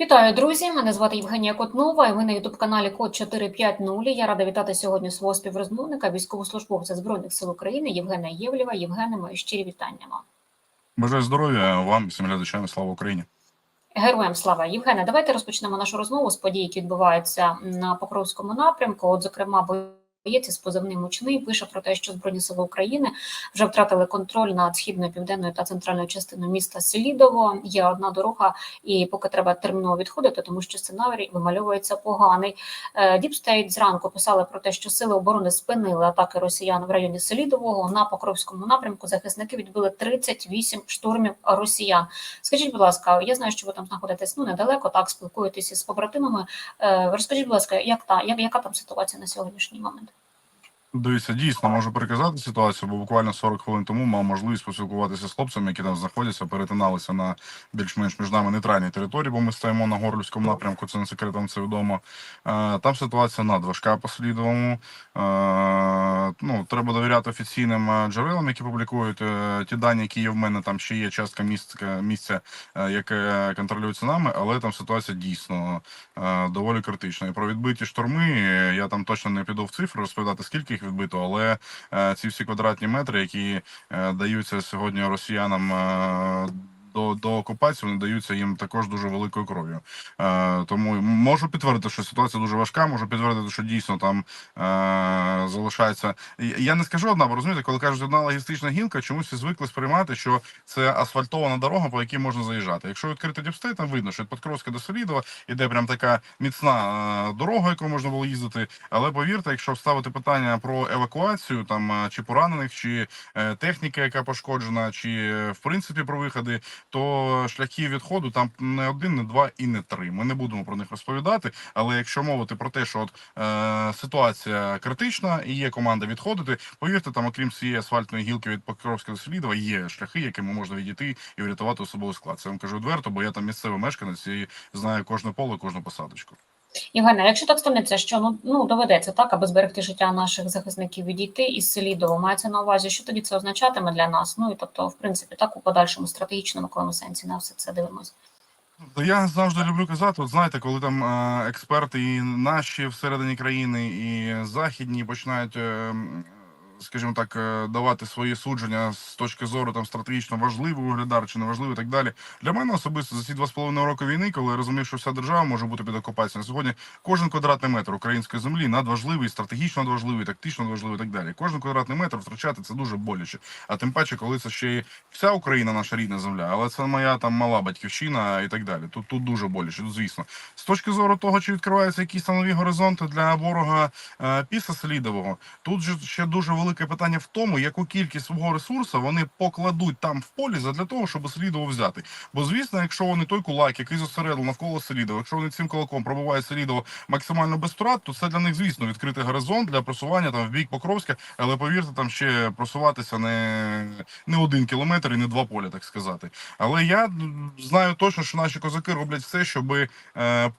Вітаю, друзі! Мене звати Євгенія Котнова, і ви на ютуб-каналі Код 450. Я рада вітати сьогодні свого співрозмовника, військовослужбовця Збройних сил України Євгена Євлєва. Євгене, мої щирі вітання вам. Бажаю здоров'я вам, всім глядачам, слава Україні. Героям слава Євгене. Давайте розпочнемо нашу розмову з подій, які відбуваються на Покровському напрямку. От, зокрема, боєць із позивним «Мучний» пише про те, що Збройні сили України вже втратили контроль над східною, південною та центральною частиною міста Селідово. Є одна дорога, і поки треба терміново відходити, тому що сценарій вимальовується поганий. Діпстейт зранку писали про те, що сили оборони спинили атаки росіян в районі Селідового на Покровському напрямку. Захисники відбили 38 штурмів росіян. Скажіть, будь ласка, я знаю, що ви там знаходитесь ну недалеко, так спілкуєтеся з побратимами. Е, Розкажіть, будь ласка, як та як яка там ситуація на сьогоднішній момент? Дивіться, дійсно можу переказати ситуацію, бо буквально 40 хвилин тому мав можливість поспілкуватися з хлопцями, які там знаходяться, перетиналися на більш-менш між нами нейтральній території, бо ми стоїмо на горлівському напрямку. Це не секретом, це відомо. Е, Там ситуація надважка по слідовому. Е, Ну треба довіряти офіційним е, джерелам, які публікують ті дані, які є в мене. Там ще є частка місця, місця яке контролюється нами, але там ситуація дійсно доволі критична. І про відбиті штурми е, я там точно не піду в цифри розповідати, скільки їх відбито, але е, ці всі квадратні метри, які е, даються сьогодні росіянам. До, до окупації вони даються їм також дуже великою кров'ю. Е, тому можу підтвердити, що ситуація дуже важка. Можу підтвердити, що дійсно там е, залишається. Я- не скажу одна, бо розумієте, коли кажуть одна логістична гілка, чомусь звикли сприймати, що це асфальтована дорога, по якій можна заїжджати. Якщо відкрити діпстей, там видно, що від Подкровська до Селідова іде прям така міцна е, дорога, якою можна було їздити. Але повірте, якщо ставити питання про евакуацію, там е, чи поранених, чи е, техніка, яка пошкоджена, чи в принципі про виходи, то шляхи відходу там не один, не два і не три. Ми не будемо про них розповідати. Але якщо мовити про те, що от е, ситуація критична і є команда відходити, повірте, там, окрім цієї асфальтної гілки від Покровська до є шляхи, якими можна відійти і врятувати особовий склад. Це вам кажу відверто, бо я там місцевий мешканець і знаю кожне поле, кожну посадочку. Євгене, якщо так станеться, що ну ну доведеться так, аби зберегти життя наших захисників відійти із Селідово, мається на увазі, що тоді це означатиме для нас? Ну і тобто, в принципі, так у подальшому стратегічному якому сенсі на все це дивимося. Я завжди люблю казати, от знаєте, коли там е, експерти і наші всередині країни, і західні починають, е, м, скажімо так, е, давати свої судження з точки зору там стратегічно важливий вугледар чи не важливий і так далі. Для мене особисто за ці два з половиною роки війни, коли я розумів, що вся держава може бути під окупацією, сьогодні кожен квадратний метр української землі надважливий, стратегічно надважливий, тактично надважливий і так далі. Кожен квадратний метр втрачати це дуже боляче. А тим паче, коли це ще й вся Україна, наша рідна земля, але це моя там мала батьківщина і так далі. Тут тут дуже боляче, звісно. З точки зору того, чи відкриваються якісь нові горизонти для ворога е, після Слідового, тут же ще дуже велике питання в тому, яку кількість свого ресурсу вони покладуть там в полі для того, щоб Слідово взяти. Бо звісно, якщо вони той кулак, який зосередив навколо Селідова, якщо вони цим кулаком пробувають Селідово максимально без втрат, то це для них, звісно, відкритий горизонт для просування там в бік Покровська. Але повірте, там ще просуватися не, не один кілометр і не два поля, так сказати. Але я знаю точно, що наші козаки роблять все, щоб, е,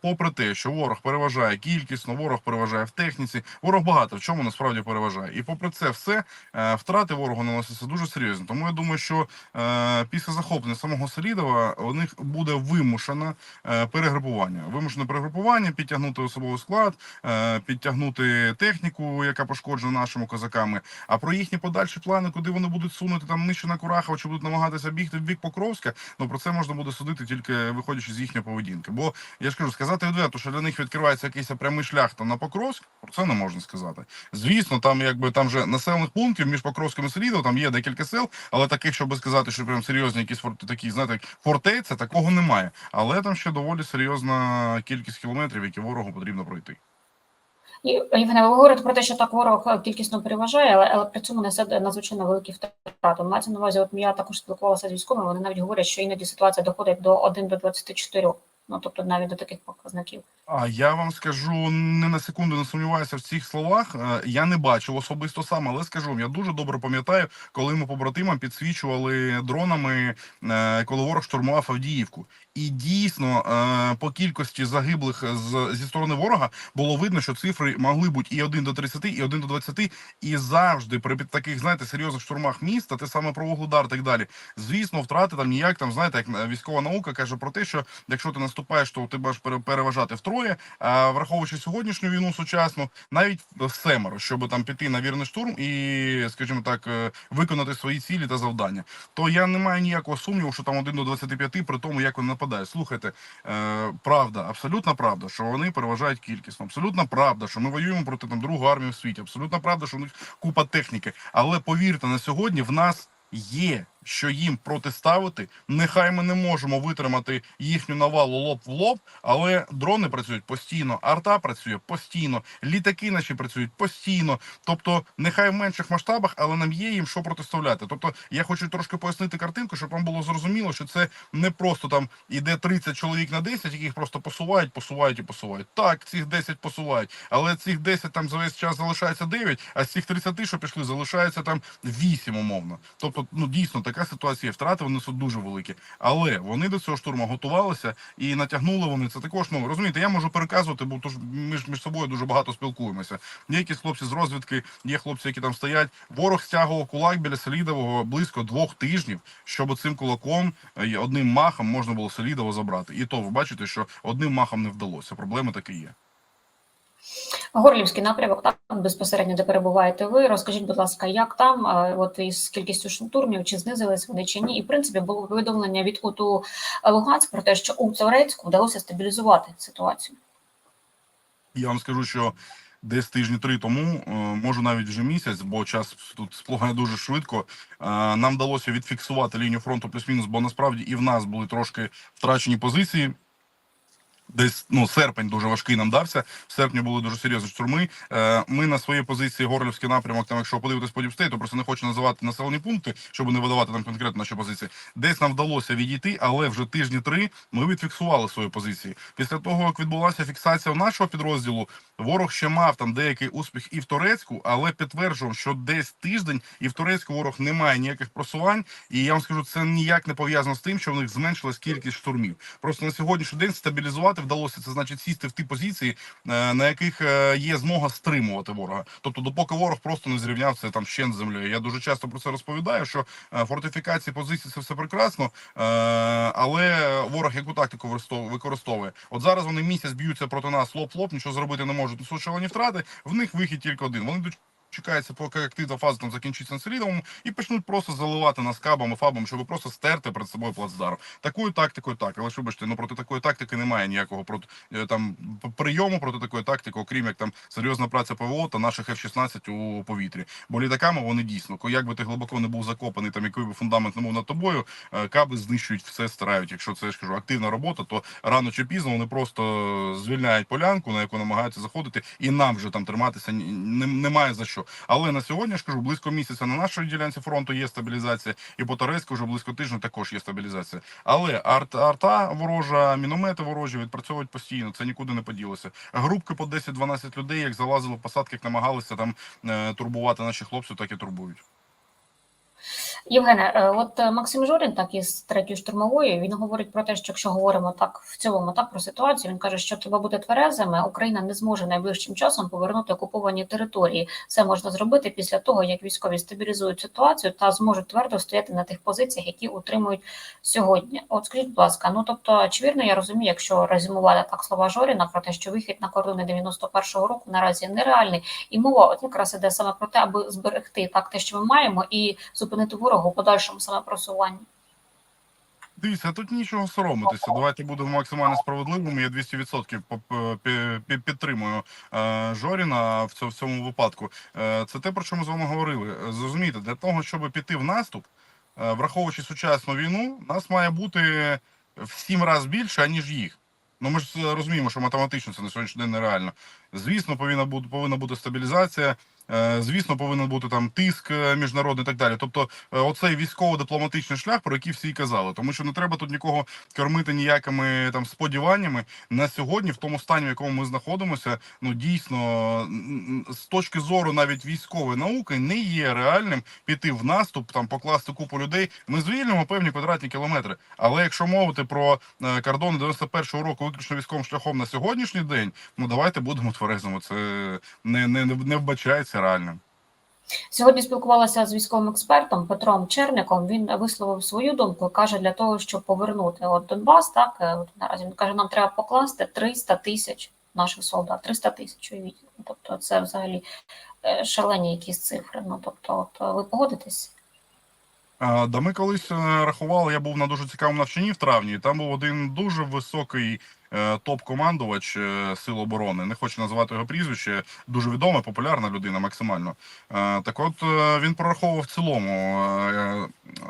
попри те, що ворог переважає кількісно, ворог переважає в техніці, ворог багато в чому насправді переважає. І попри це все е, втрати ворогу наносяться дуже серйозно. Тому я думаю, що е, після захоплення самого Селідова у них буде вимушене перегрупування. Вимушене перегрупування, підтягнути особовий склад, е, підтягнути техніку, яка пошкоджена нашими козаками. А про їхні подальші плани, куди вони будуть сунути там нижче на Курахова, чи будуть намагатися бігти в бік Покровська, ну про це можна буде судити тільки виходячи з їхньої поведінки. Бо я ж кажу, сказати відверто, що для них відкривається якийсь прямий шлях там на Покровськ, про це не можна сказати. Звісно, там якби там вже населених пунктів між Покровським і Селідовом, там є декілька сел, але таких, щоб сказати, що прям серйозні якісь форт, такі, знаєте, фортеця, такого немає. Але там ще доволі серйозна кількість кілометрів, які ворогу потрібно пройти. І ви говорите про те, що так ворог е, кількісно переважає, але, але при цьому несе надзвичайно великі втрати. Мається на увазі, от я також спілкувалася з військовими, вони навіть говорять, що іноді ситуація доходить до 1 до 24, ну тобто навіть до таких показників. А я вам скажу не на секунду не сумніваюся в цих словах. Е, Я не бачив особисто сам, але скажу я дуже добре пам'ятаю, коли ми побратимам підсвічували дронами, е, коли ворог штурмував Авдіївку. І дійсно е, по кількості загиблих з зі сторони ворога було видно, що цифри могли бути і 1 до 30, і 1 до 20, і завжди при таких, знаєте, серйозних штурмах міста, те саме про Вугледар, так далі. Звісно, втрати там ніяк там, знаєте, як військова наука каже про те, що якщо ти наступаєш, то у тебе ж пере- переважати. А враховуючи сьогоднішню війну сучасну, навіть семеро, щоб там піти на вірний штурм і, скажімо так, е, виконати свої цілі та завдання. То я не маю ніякого сумніву, що там 1 до 25, при тому, як вони нападають. Слухайте, е, правда, абсолютна правда, що вони переважають кількісно. Абсолютна правда, що ми воюємо проти там другу армію в світі. Абсолютна правда, що у них купа техніки. Але повірте, на сьогодні в нас є що їм протиставити. Нехай ми не можемо витримати їхню навалу лоб в лоб, але дрони працюють постійно, арта працює постійно, літаки наші працюють постійно. Тобто, нехай в менших масштабах, але нам є їм що протиставляти. Тобто, я хочу трошки пояснити картинку, щоб вам було зрозуміло, що це не просто там іде 30 чоловік на 10, яких просто посувають, посувають і посувають. Так, цих 10 посувають, але цих 10 там за весь час залишається 9, а з цих 30, що пішли, залишається там 8 умовно. Тобто, ну дійсно така ситуація. Втрати вони дуже великі. Але вони до цього штурму готувалися і натягнули вони це також. Ну розумієте, я можу переказувати, бо тож ми між собою дуже багато спілкуємося. Є якісь хлопці з розвідки, є хлопці, які там стоять. Ворог стягував кулак біля Селідового близько двох тижнів, щоб цим кулаком е, одним махом можна було Селідово забрати. І то ви бачите, що одним махом не вдалося. Проблеми таки є. Горлівський напрямок, так безпосередньо, де перебуваєте ви. Розкажіть, будь ласка, як там, от із кількістю штурмів, чи знизились вони чи ні? І в принципі було повідомлення від КУТУ Луганськ про те, що у Цорецьку вдалося стабілізувати ситуацію. Я вам скажу, що десь тижні три тому, е, може навіть вже місяць, бо час тут спливає дуже швидко. е, Нам вдалося відфіксувати лінію фронту плюс-мінус, бо насправді і в нас були трошки втрачені позиції. Десь ну серпень дуже важкий нам дався. В серпні були дуже серйозні штурми. Е, Ми на своїй позиції Горлівський напрямок. Там, якщо подивитись по діпстейту, просто не хочу називати населені пункти, щоб не видавати там конкретно наші позиції. Десь нам вдалося відійти, але вже тижні три ми відфіксували свої позиції. Після того як відбулася фіксація нашого підрозділу, ворог ще мав там деякий успіх і в Турецьку, але підтверджував, що десь тиждень і в Турецьку ворог не має ніяких просувань. І я вам скажу, це ніяк не пов'язано з тим, що в них зменшилась кількість штурмів. Просто на сьогоднішній день стабілізувати вдалося це, значить, сісти в ті позиції, е, на яких е, є змога стримувати ворога. Тобто, допоки ворог просто не зрівнявся там ще з землею. Я дуже часто про це розповідаю. Що е, фортифікації позицій це все прекрасно, але ворог яку тактику використовує. От зараз вони місяць б'ються проти нас лоб-лоб, нічого зробити не можуть, шалені втрати. В них вихід тільки один. Вони Чекається, поки активна фаза там закінчиться на Селідовому, і почнуть просто заливати нас кабами, фабами, щоб просто стерти перед собою плацдарм. Такою тактикою так, але ж вибачте, ну проти такої тактики немає ніякого проти е, там прийому проти такої тактики, окрім як там серйозна праця ПВО та наших F-16 у повітрі. Бо літаками вони дійсно, як би ти глибоко не був закопаний, там який би фундамент не був над тобою, е, каби знищують все, стирають. Якщо це я ж кажу, активна робота, то рано чи пізно вони просто звільняють полянку, на яку намагаються заходити, і нам вже там триматися немає за що. Але на сьогодні ж кажу, близько місяця на нашій ділянці фронту є стабілізація, і по Торецьку вже близько тижня також є стабілізація. Але арт, арта ворожа, міномети ворожі відпрацьовують постійно. Це нікуди не поділося. Групки по 10-12 людей, як залазили в посадки, як намагалися там е, турбувати наші хлопців, так і турбують. Євгене, е, от е, Максим Жорін, так із третьої штурмової, він говорить про те, що якщо говоримо так в цілому, так про ситуацію, він каже, що треба бути тверезими. Україна не зможе найближчим часом повернути окуповані території. Це можна зробити після того, як військові стабілізують ситуацію та зможуть твердо стояти на тих позиціях, які утримують сьогодні. От скажіть, будь ласка, ну тобто, чи вірно я розумію, якщо резюмувати так слова Жоріна про те, що вихід на кордони 91-го року наразі нереальний, і мова от якраз іде саме про те, аби зберегти так те, що ми маємо, і зупинити ворога у подальшому саме. Дивіться, тут нічого соромитися. Давайте будемо максимально справедливими. Я 200% поп- пі- пі- підтримую е, Жоріна в цьому, випадку. Е, це те, про що ми з вами говорили. Е, Зрозумійте, для того, щоб піти в наступ, враховуючи сучасну війну, нас має бути в сім разів більше, аніж їх. Ну ми ж розуміємо, що математично це на сьогоднішній день нереально. Звісно, повинна бути повинна бути стабілізація. е, Звісно, повинен бути там тиск е, міжнародний і так далі. Тобто, е, оцей військово-дипломатичний шлях, про який всі казали, тому що не треба тут нікого кормити ніякими там сподіваннями. На сьогодні, в тому стані, в якому ми знаходимося, ну дійсно з точки зору навіть військової науки не є реальним піти в наступ, там покласти купу людей. Ми звільнимо певні квадратні кілометри. Але якщо мовити про кордони 91-го року виключно військовим шляхом на сьогоднішній день, ну давайте будемо тверезими. Це не, не, не, вбачається реальним. Сьогодні спілкувалася з військовим експертом Петром Черником. Він висловив свою думку. каже, для того, щоб повернути от Донбас, так е, от наразі він каже, нам треба покласти 300 тисяч наших солдат. 300 тисяч уявіть. Тобто, це взагалі е, шалені якісь цифри. Ну тобто, от ви погодитесь? Да ми колись е, рахували, я був на дуже цікавому навчанні в травні. і Там був один дуже високий топ-командувач е, Сил оборони. Не хочу називати його прізвище. Дуже відома, популярна людина, максимально. Е, Так от е, він прораховував в цілому е,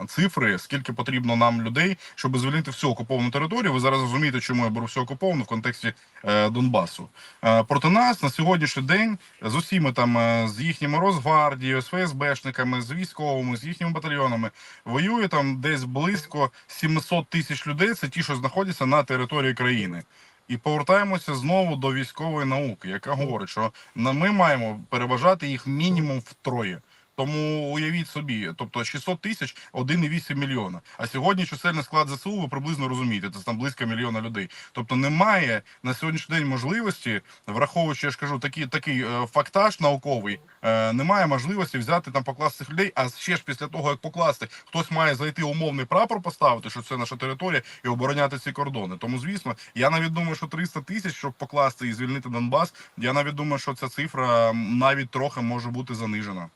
цифри, скільки потрібно нам людей, щоб звільнити всю окуповану територію. Ви зараз розумієте, чому я беру всю окуповану в контексті е, Донбасу. Е, Проти нас на сьогоднішній день з усіми там е, з їхніми Росгвардією, з ФСБшниками, з військовими, з їхніми батальйонами воює там десь близько 700 тисяч людей. Це ті, що знаходяться на території країни. І повертаємося знову до військової науки, яка говорить, що ми маємо переважати їх мінімум втроє. Тому уявіть собі, тобто 600 тисяч 1,8 мільйона. А сьогодні чисельний склад ЗСУ ви приблизно розумієте, це там близько мільйона людей. Тобто немає на сьогоднішній день можливості, враховуючи, я ж кажу, такий такий е, фактаж науковий, е, немає можливості взяти там покласти цих людей. А ще ж після того, як покласти, хтось має зайти умовний прапор поставити, що це наша територія, і обороняти ці кордони. Тому, звісно, я навіть думаю, що 300 тисяч, щоб покласти і звільнити Донбас. Я навіть думаю, що ця цифра навіть трохи може бути занижена.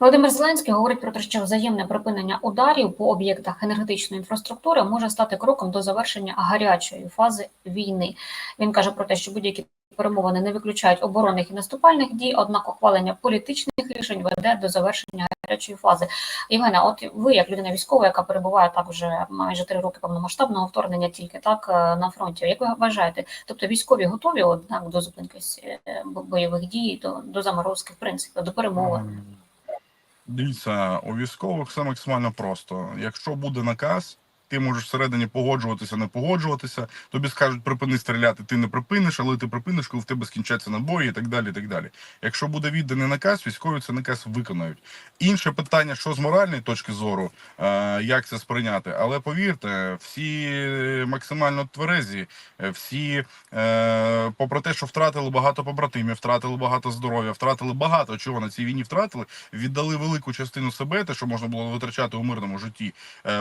Володимир Зеленський говорить про те, що взаємне припинення ударів по об'єктах енергетичної інфраструктури може стати кроком до завершення гарячої фази війни. Він каже про те, що будь-які перемовини не виключають оборонних і наступальних дій, однак ухвалення політичних рішень веде до завершення гарячої фази. Євгена, от ви, як людина військова, яка перебуває так вже майже три роки повномасштабного вторгнення, тільки так е, на фронті. Як ви вважаєте? Тобто військові готові однак до зупинки е, бойових дій, до, до заморозки, в принципі, до перемовин? Дивіться, у військових все максимально просто. Якщо буде наказ, ти можеш всередині погоджуватися, не погоджуватися. Тобі скажуть припини стріляти, ти не припиниш, але ти припиниш, коли в тебе скінчаться набої і так далі. і так далі. Якщо буде відданий наказ, військові цей наказ виконають. Інше питання, що з моральної точки зору, е, як це сприйняти. Але повірте, всі максимально тверезі, е, всі, е, попри те, що втратили багато побратимів, втратили багато здоров'я, втратили багато чого на цій війні втратили, віддали велику частину себе, те, що можна було витрачати у мирному житті.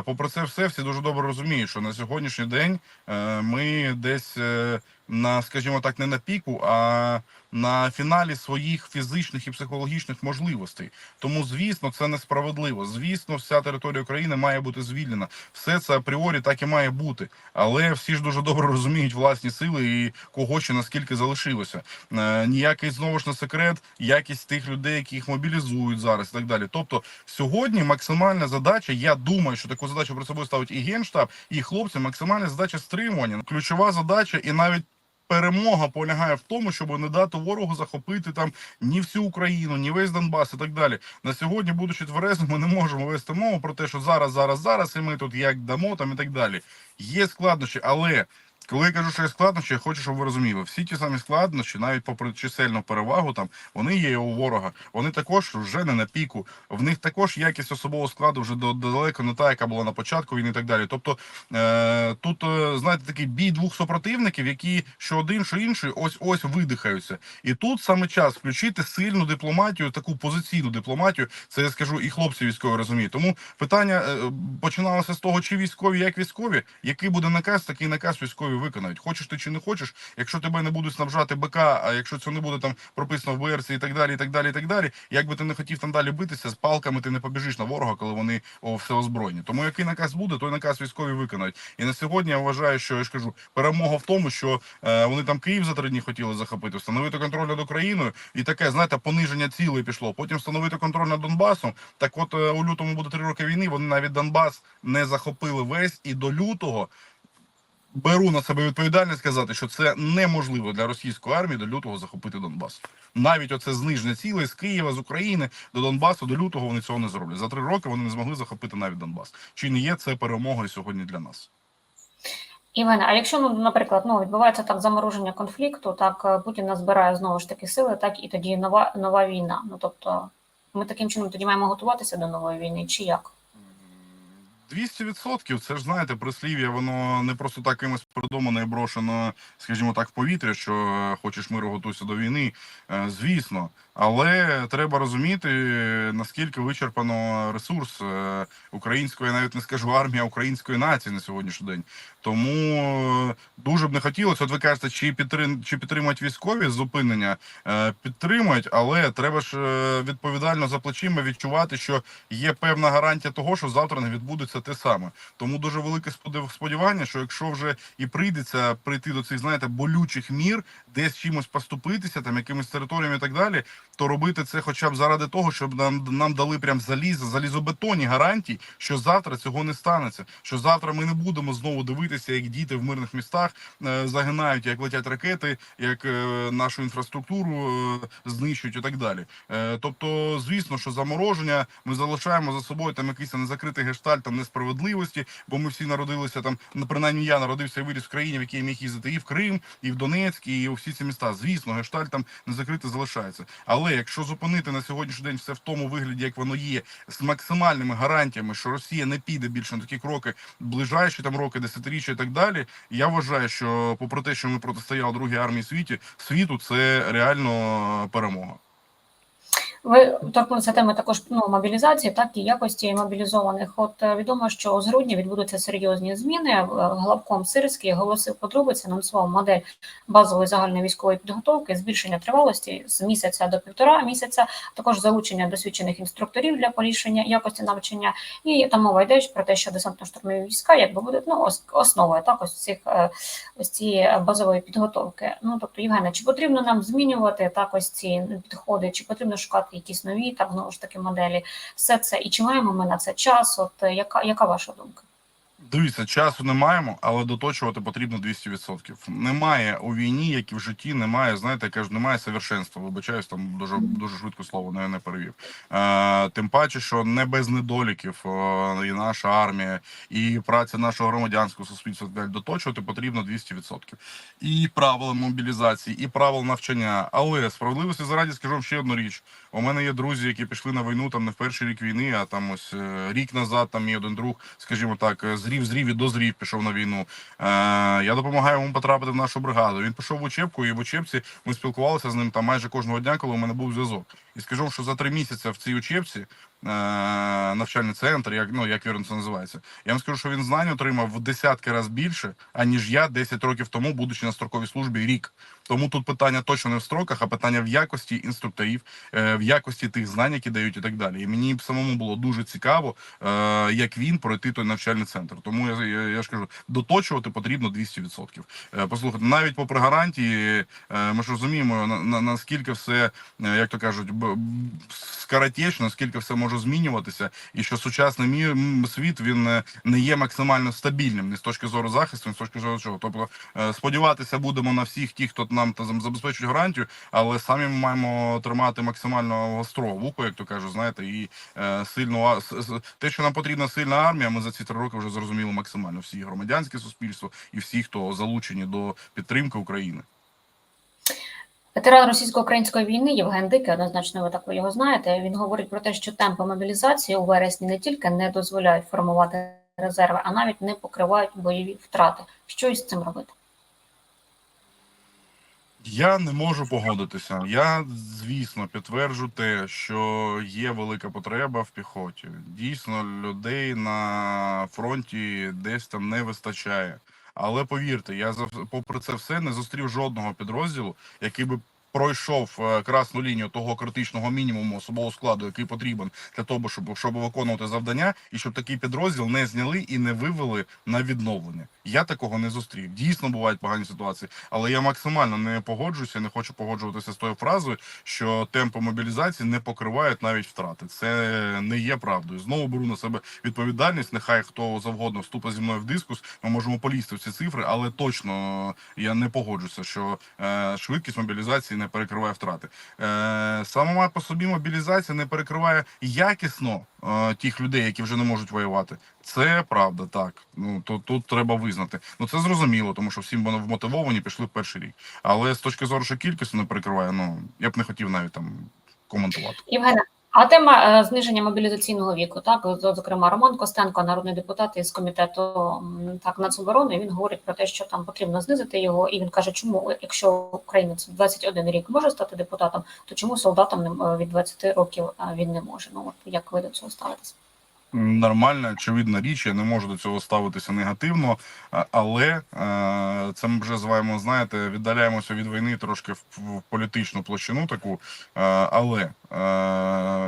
Попри це все, всі дуже добре розумію, що на сьогоднішній день е, ми десь е, на, скажімо так, не на піку, а на фіналі своїх фізичних і психологічних можливостей. Тому, звісно, це несправедливо. Звісно, вся територія України має бути звільнена. Все це апріорі так і має бути. Але всі ж дуже добре розуміють власні сили і кого ще наскільки залишилося. Е, ніякий знову ж не секрет, якість тих людей, які їх мобілізують зараз, і так далі. Тобто, сьогодні максимальна задача. Я думаю, що таку задачу про собою ставить і генштаб, і хлопці. Максимальна задача стримування. Ключова задача, і навіть. Перемога полягає в тому, щоб не дати ворогу захопити там ні всю Україну, ні весь Донбас і так далі. На сьогодні, будучи тверезим, ми не можемо вести мову про те, що зараз, зараз, зараз, і ми тут як дамо там і так далі. Є складнощі, але коли я кажу, що є складнощі, я хочу, щоб ви розуміли, всі ті самі складнощі, навіть попри чисельну перевагу, там вони є у ворога. Вони також вже не на піку. В них також якість особового складу вже далеко не та, яка була на початку війни і так далі. Тобто е, тут, е, знаєте, такий бій двох супротивників, які що один, що інший, ось ось видихаються. І тут саме час включити сильну дипломатію, таку позиційну дипломатію. Це я скажу, і хлопці військові розуміють. Тому питання е, починалося з того, чи військові, як військові, який буде наказ, такий наказ військові виконають. Хочеш ти чи не хочеш, якщо тебе не будуть снабжати БК, а якщо це не буде там прописано в БРЦ і так далі, і так далі, і так далі. Як би ти не хотів там далі битися, з палками ти не побіжиш на ворога, коли вони о, все озброєні. Тому який наказ буде, той наказ військові виконають. І на сьогодні я вважаю, що я ж кажу, перемога в тому, що е, вони там Київ за три дні хотіли захопити, встановити контроль над Україною, і таке, знаєте, пониження цілей пішло. Потім встановити контроль над Донбасом. Так, от е, у лютому буде три роки війни. Вони навіть Донбас не захопили весь і до лютого беру на себе відповідальність сказати, що це неможливо для російської армії до лютого захопити Донбас. Навіть оце зниження цілей з Києва, з України до Донбасу до лютого вони цього не зроблять. За три роки вони не змогли захопити навіть Донбас. Чи не є це перемогою сьогодні для нас? Іване, а якщо, ну, наприклад, ну, відбувається так замороження конфлікту, так е, Путін назбирає знову ж таки сили, так і тоді нова, нова війна. Ну, тобто, ми таким чином тоді маємо готуватися до нової війни, чи як? 200% це ж знаєте, прислів'я, воно не просто так кимось придумано і брошено, скажімо так, в повітря, що е, хочеш миру, готуйся до війни. Е, Звісно, але треба розуміти, наскільки вичерпано ресурс е, української, навіть не скажу армії, а української нації на сьогоднішній день. Тому е, дуже б не хотілося. От ви кажете, чи підтрим, чи підтримують військові зупинення, Е, підтримують, але треба ж відповідально за плечима відчувати, що є певна гарантія того, що завтра не відбудеться те саме. Тому дуже велике сподів- сподівання, що якщо вже і прийдеться прийти до цих, знаєте, болючих мір, десь чимось поступитися, там якимись територіями і так далі, то робити це хоча б заради того, щоб нам нам дали прям залізо, залізобетонні гарантії, що завтра цього не станеться. Що завтра ми не будемо знову дивитися, як діти в мирних містах е, загинають, як летять ракети, як е, нашу інфраструктуру е, знищують і так далі. Е, тобто, звісно, що замороження ми залишаємо за собою там якийсь незакритий гештальт там несправедливості, бо ми всі народилися там. принаймні я народився і виріс в країні, в якій міг їздити і в Крим, і в Донецьк, і у всі ці міста. Звісно, гештальт там незакритий залишається. Але якщо зупинити на сьогоднішній день все в тому вигляді, як воно є, з максимальними гарантіями, що Росія не піде більше на такі кроки, ближайші там роки, десятиріччя і так далі. Я вважаю, що попри те, що ми протистояли другій армії світі, світу, це реально перемога. Ви торкнулися теми також ну, мобілізації, так і якості мобілізованих. От е, відомо, що з грудня відбудуться серйозні зміни. Е, Главком Сирський оголосив подробиці, анонсував модель базової загальної військової підготовки, збільшення тривалості з місяця до півтора місяця, також залучення досвідчених інструкторів для поліпшення якості навчання. І там мова йде про те, що десантно-штурмові війська якби будуть ну, ос- основою так ось цих е, ось цієї базової підготовки. Ну тобто, Євгена, чи потрібно нам змінювати так ось ці підходи, чи потрібно шукати якісь нові там знову ж таки моделі? Все це і чи маємо ми на це час? От е, яка яка ваша думка? Дивіться, часу не маємо, але доточувати потрібно 200%. Немає у війні, як і в житті, немає, знаєте, я немає совершенства. Вибачаюсь, там дуже дуже швидко слово не, не перевів. Е, тим паче, що не без недоліків е, і наша армія, і праця нашого громадянського суспільства доточувати потрібно 200%. І правила мобілізації, і правила навчання. Але справедливості зараді скажу ще одну річ. У мене є друзі, які пішли на війну там не в перший рік війни, а там ось е, рік назад. Там мій один друг, скажімо так, е, зрів зрів і дозрів, пішов на війну. Е, я допомагаю йому потрапити в нашу бригаду. Він пішов в учебку, і в учебці ми спілкувалися з ним там майже кожного дня, коли у мене був зв'язок. І скажу, що за три місяці в цій учебці е, навчальний центр, як ну як вірно це називається. Я вам скажу, що він знань отримав в десятки разів більше, аніж я 10 років тому, будучи на строковій службі, рік. Тому тут питання точно не в строках, а питання в якості інструкторів, е, в якості тих знань, які дають, і так далі. І мені самому було дуже цікаво, е, як він пройти той навчальний центр. Тому я, я, я ж кажу, доточувати потрібно 200%. Е, Послухайте, навіть попри гарантії, ми ж розуміємо, на, на, наскільки все, як то кажуть, скоротечно, наскільки все може змінюватися, і що сучасний мір м, світ він не є максимально стабільним ні з точки зору захисту, ні з точки зору чого. Тобто сподіватися будемо на всіх тих, хто нам та забезпечують гарантію, але самі ми маємо тримати максимально гостро вухо, як то кажуть, знаєте, і е, сильну а- с- с- те, що нам потрібна сильна армія. Ми за ці три роки вже зрозуміли максимально всі громадянське суспільство і всі, хто залучені до підтримки України. Ветеран російсько-української війни Євген Дикий, однозначно ви так ви його знаєте. Він говорить про те, що темпи мобілізації у вересні не тільки не дозволяють формувати резерви, а навіть не покривають бойові втрати. Що із цим робити? Я не можу погодитися. Я, звісно, підтверджу те, що є велика потреба в піхоті. Дійсно, людей на фронті десь там не вистачає. Але повірте, я попри це все не зустрів жодного підрозділу, який би пройшов е, красну лінію того критичного мінімуму особового складу, який потрібен для того, щоб щоб виконувати завдання, і щоб такий підрозділ не зняли і не вивели на відновлення. Я такого не зустрів. Дійсно бувають погані ситуації, але я максимально не погоджуюся, не хочу погоджуватися з тою фразою, що темпи мобілізації не покривають навіть втрати. Це не є правдою. Знову беру на себе відповідальність. Нехай хто завгодно вступить зі мною в дискус. Ми можемо полізти в ці цифри, але точно я не погоджуся, що е, швидкість мобілізації не перекриває втрати. Е, сама по собі мобілізація не перекриває якісно е, тих людей, які вже не можуть воювати. Це правда, так. Ну то тут треба визнати. Ну це зрозуміло, тому що всім вони вмотивовані, пішли в перший рік. Але з точки зору, що кількість не перекриває, ну я б не хотів навіть там коментувати. Євгена, а тема е, зниження мобілізаційного віку, так зокрема, Роман Костенко, народний депутат із комітету так нацоборони. Він говорить про те, що там потрібно знизити його, і він каже, чому якщо українець в 21 рік може стати депутатом, то чому солдатам не- е, від 20 років е, він не може? Ну от як ви до цього ставитесь? Нормальна, очевидна річ, я не можу до цього ставитися негативно, але це ми вже з вами, знаєте, віддаляємося від війни трошки в, політичну площину таку. Але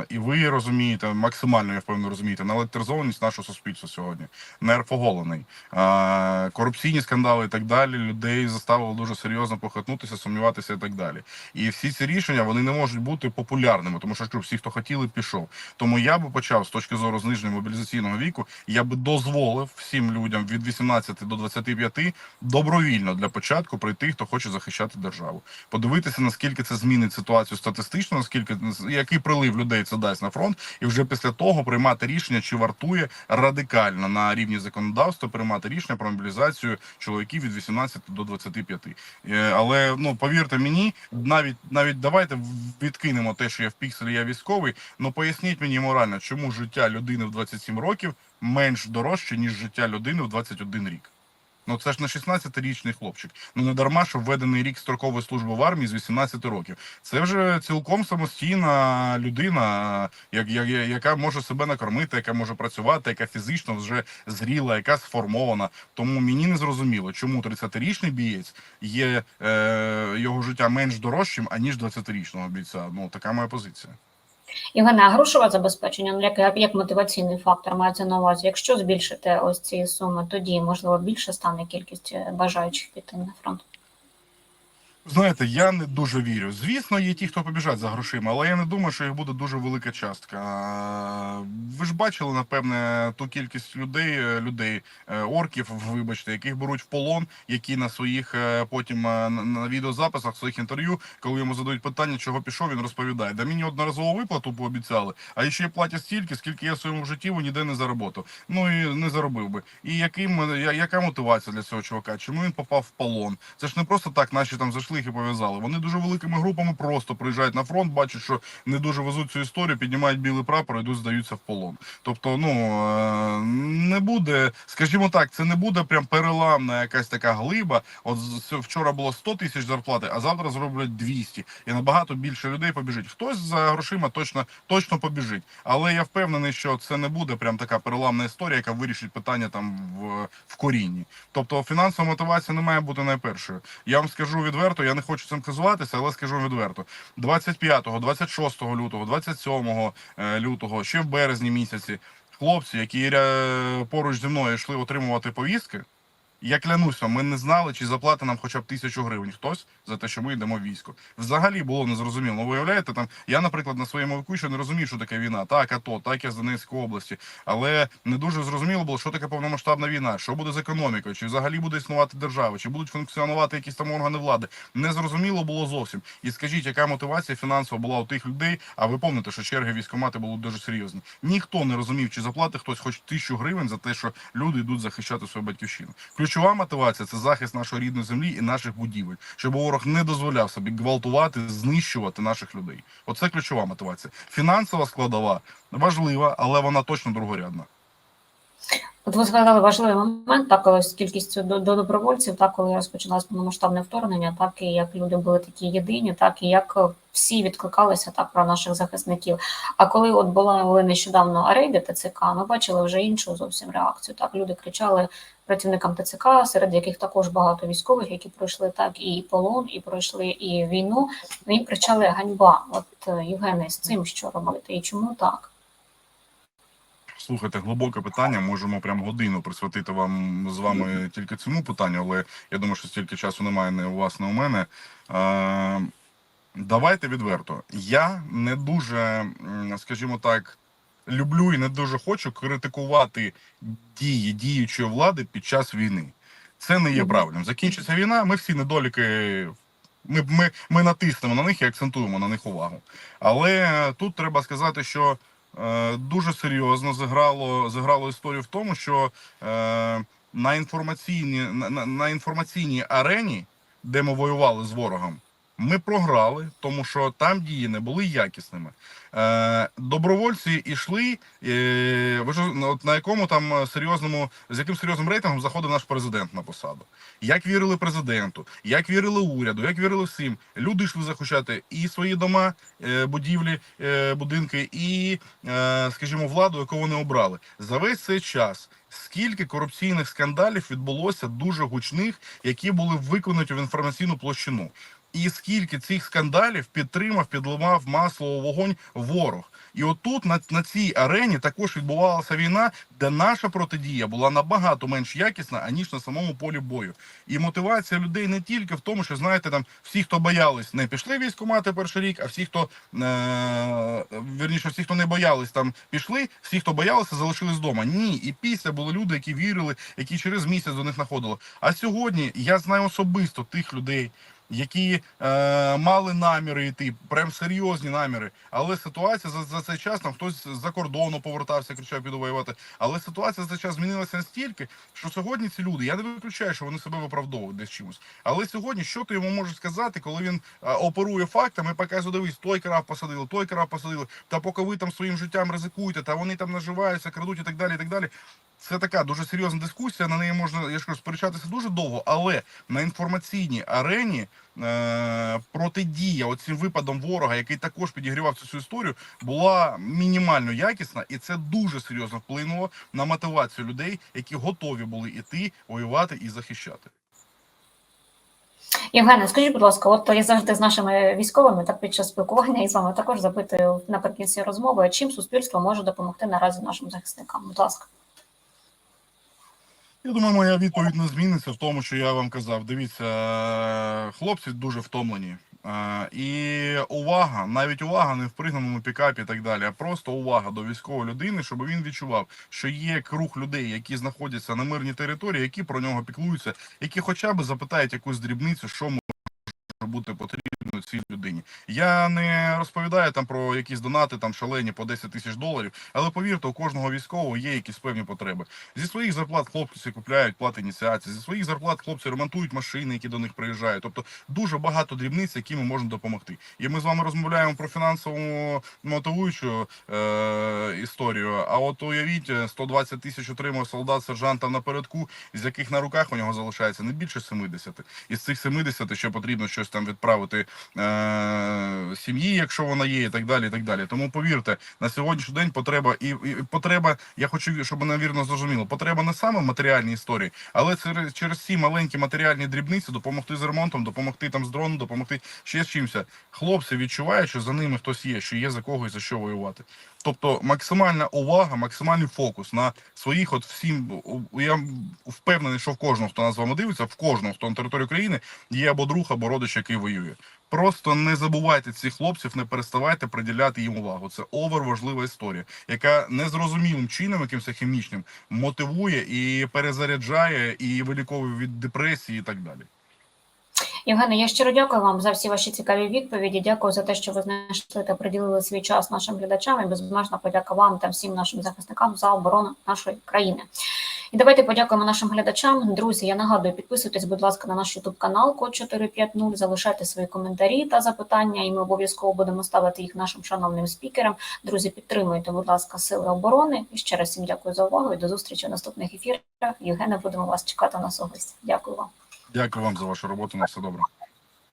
і ви розумієте, максимально я впевнено розумієте, наелектризованість нашого суспільства сьогодні, нерв оголений. Е, корупційні скандали і так далі. Людей заставили дуже серйозно похитнутися, сумніватися і так далі. І всі ці рішення вони не можуть бути популярними, тому що що всі, хто хотіли, пішов. Тому я би почав з точки зору зниження мобілізаційного віку. Я би дозволив всім людям від 18 до 25 добровільно для початку прийти, хто хоче захищати державу. Подивитися, наскільки це змінить ситуацію статистично, наскільки який прилив людей це дасть на фронт, і вже після того приймати рішення, чи вартує радикально на рівні законодавства приймати рішення про мобілізацію чоловіків від 18 до 25. Е, Але ну повірте мені, навіть навіть давайте відкинемо те, що я в пікселі, я військовий. Ну поясніть мені морально, чому життя людини в 27 років менш дорожче, ніж життя людини в 21 рік. Ну це ж не 16-річний хлопчик. Ну не дарма, що введений рік строкової служби в армії з 18 років. Це вже цілком самостійна людина, як, як, яка може себе накормити, яка може працювати, яка фізично вже зріла, яка сформована. Тому мені не зрозуміло, чому 30-річний бієць є е, його життя менш дорожчим, аніж 20-річного бійця. Ну така моя позиція. Євгена, а грошове забезпечення, ну як, як, мотиваційний фактор мається на увазі. Якщо збільшити ось ці суми, тоді можливо більше стане кількість е, бажаючих піти на фронт. Знаєте, я не дуже вірю. Звісно, є ті, хто побіжать за грошима, але я не думаю, що їх буде дуже велика частка. Ви ж бачили, напевне, ту кількість людей, е, людей, е, орків, вибачте, яких беруть в полон, які на своїх е, потім на- відеозаписах, своїх інтерв'ю, коли йому задають питання, чого пішов, він розповідає. Да мені одноразову виплату пообіцяли, а ще платять стільки, скільки я в своєму житті ніде не заработав. Ну і не заробив би. І яким я- яка мотивація для цього чувака? Чому він попав в полон? Це ж не просто так, наші там зайшли їх пов'язали. Вони дуже великими групами просто приїжджають на фронт, бачать, що не дуже везуть цю історію, піднімають білий прапор, йдуть, здаються в полон. Тобто, ну е, не буде, скажімо так, це не буде прям переламна якась така глиба. От вчора було 100 тисяч зарплати, а завтра зроблять 200. І набагато більше людей побіжить. Хтось за грошима точно точно побіжить. Але я впевнений, що це не буде прям така переламна історія, яка вирішить питання там в, в корінні. Тобто фінансова мотивація не має бути найпершою. Я вам скажу відверто, я не хочу цим хизуватися, але скажу відверто: 25, 26 лютого, 27 е, лютого, ще в березні місяці, хлопці, які поруч зі мною йшли отримувати повістки. Я клянуся, ми не знали, чи заплати нам хоча б тисячу гривень хтось за те, що ми йдемо в військо. Взагалі було незрозуміло. Ну, виявляєте, там я, наприклад, на своєму віку ще не розумів, що таке війна. Так, АТО, так я з Донецької області. Але не дуже зрозуміло було, що таке повномасштабна війна, що буде з економікою, чи взагалі буде існувати держава, чи будуть функціонувати якісь там органи влади. Не зрозуміло було зовсім. І скажіть, яка мотивація фінансова була у тих людей? А ви пам'ятаєте, що черги військомати були дуже серйозні. Ніхто не розумів, чи заплатить хтось хоч тисячу гривень за те, що люди йдуть захищати свою батьківщину. Ключова мотивація це захист нашої рідної землі і наших будівель, щоб ворог не дозволяв собі гвалтувати, знищувати наших людей. Оце ключова мотивація. Фінансова складова важлива, але вона точно другорядна. От ви згадали важливий момент, так ось кількість до, до добровольців, так коли розпочалось повномасштабне вторгнення, так і як люди були такі єдині, так і як всі відкликалися так про наших захисників. А коли от була нещодавно рейди ТЦК, ми бачили вже іншу зовсім реакцію. Так люди кричали працівникам ТЦК, серед яких також багато військових, які пройшли так і полон, і пройшли і війну. Ну, Їм кричали ганьба. От е, Євгене, з цим що робити і чому так? Слухайте, глибоке питання. Можемо прям годину присвятити вам з вами тільки цьому питанню, але я думаю, що стільки часу немає не у вас, не у мене. Давайте відверто. Я не дуже, скажімо так, люблю і не дуже хочу критикувати дії діючої влади під час війни. Це не є правильним. Закінчиться війна, ми всі недоліки. Ми, ми, ми натиснемо на них і акцентуємо на них увагу. Але тут треба сказати, що е, дуже серйозно зіграло, зіграло історію в тому, що е, на, інформаційні, на, на, на інформаційній арені, де ми воювали з ворогом, ми програли, тому що там дії не були якісними. Е, добровольці йшли, е, ви ж ну, от на якому там серйозному, з яким серйозним рейтингом заходив наш президент на посаду. Як вірили президенту, як вірили уряду, як вірили всім. Люди йшли захищати і свої дома, е, будівлі, е, будинки, і, е, скажімо, владу, яку вони обрали. За весь цей час скільки корупційних скандалів відбулося дуже гучних, які були виконані в інформаційну площину. І скільки цих скандалів підтримав, підливав масло вогонь ворог. І отут на, на цій арені також відбувалася війна, де наша протидія була набагато менш якісна, аніж на самому полі бою. І мотивація людей не тільки в тому, що знаєте, там всі, хто боялись, не пішли в військкомати перший рік, а всі, хто е- вірніше, всі, хто не боялись, там пішли, всі, хто боялися, залишились вдома. Ні, і після були люди, які вірили, які через місяць до них находили. А сьогодні я знаю особисто тих людей. Які е, мали наміри йти, прям серйозні наміри. Але ситуація за, за цей час там хтось з-за кордону повертався, кричав піду воювати. Але ситуація за цей час змінилася настільки, що сьогодні ці люди, я не виключаю, що вони себе виправдовують десь чимось. Але сьогодні що ти йому можеш сказати, коли він е, оперує фактами, показує, дивись, той крав посадили, той крав посадили. Та поки ви там своїм життям ризикуєте, та вони там наживаються, крадуть і так далі. і так далі. Це така дуже серйозна дискусія. На неї можна я ж кажу, сперечатися дуже довго, але на інформаційній арені е, протидія оцим випадом ворога, який також підігрівав цю всю історію, була мінімально якісна, і це дуже серйозно вплинуло на мотивацію людей, які готові були іти воювати і захищати. Євгене, скажіть, будь ласка, от я завжди з нашими військовими так під час спілкування і з вами також запитую наприкінці розмови, чим суспільство може допомогти наразі нашим захисникам. Будь ласка. Я думаю, моя відповідь не зміниться в тому, що я вам казав. Дивіться, е, хлопці дуже втомлені. Е, І увага, навіть увага не в пригнаному пікапі і так далі, а просто увага до військової людини, щоб він відчував, що є круг людей, які знаходяться на мирній території, які про нього піклуються, які хоча б запитають якусь дрібницю, що може бути потрібно цій людині. Я не розповідаю там про якісь донати там шалені по 10 тисяч доларів, але повірте, у кожного військового є якісь певні потреби. Зі своїх зарплат хлопці купляють плати ініціації, зі своїх зарплат хлопці ремонтують машини, які до них приїжджають. Тобто дуже багато дрібниць, які ми можемо допомогти. І ми з вами розмовляємо про фінансову мотивуючу е- історію. А от уявіть, 120 тисяч отримує солдат сержанта напередку, з яких на руках у нього залишається не більше 70. Із цих 70 ще потрібно щось там відправити е- сім'ї, якщо вона є, і так далі. І так далі. Тому повірте, на сьогоднішній день потреба і, і потреба. Я хочу, щоб мене вірно зрозуміло. Потреба не саме в матеріальній історії, але через, через ці маленькі матеріальні дрібниці допомогти з ремонтом, допомогти там з дроном, допомогти ще з чимось. Хлопці відчувають, що за ними хтось є, що є за кого і за що воювати. Тобто максимальна увага, максимальний фокус на своїх, от всім я впевнений, що в кожного, хто нас з вами дивиться, в кожного, хто на території України є або друг, або родич, який воює. Просто не забувайте цих хлопців, не переставайте приділяти їм увагу. Це овер важлива історія, яка незрозумілим чином, якимось хімічним, мотивує і перезаряджає, і виліковує від депресії, і так далі. Євгене, я щиро дякую вам за всі ваші цікаві відповіді. Дякую за те, що ви знайшли та приділили свій час нашим глядачам. І безмежна подяка вам та всім нашим захисникам за оборону нашої країни. І давайте подякуємо нашим глядачам. Друзі, я нагадую, підписуйтесь, будь ласка, на наш YouTube канал Код 450, залишайте свої коментарі та запитання, і ми обов'язково будемо ставити їх нашим шановним спікерам. Друзі, підтримуйте, будь ласка, сили оборони. І ще раз всім дякую за увагу і до зустрічі в наступних ефірах. Євгене, будемо вас чекати на особисті. Дякую вам. Дякую вам за вашу роботу. На все добре.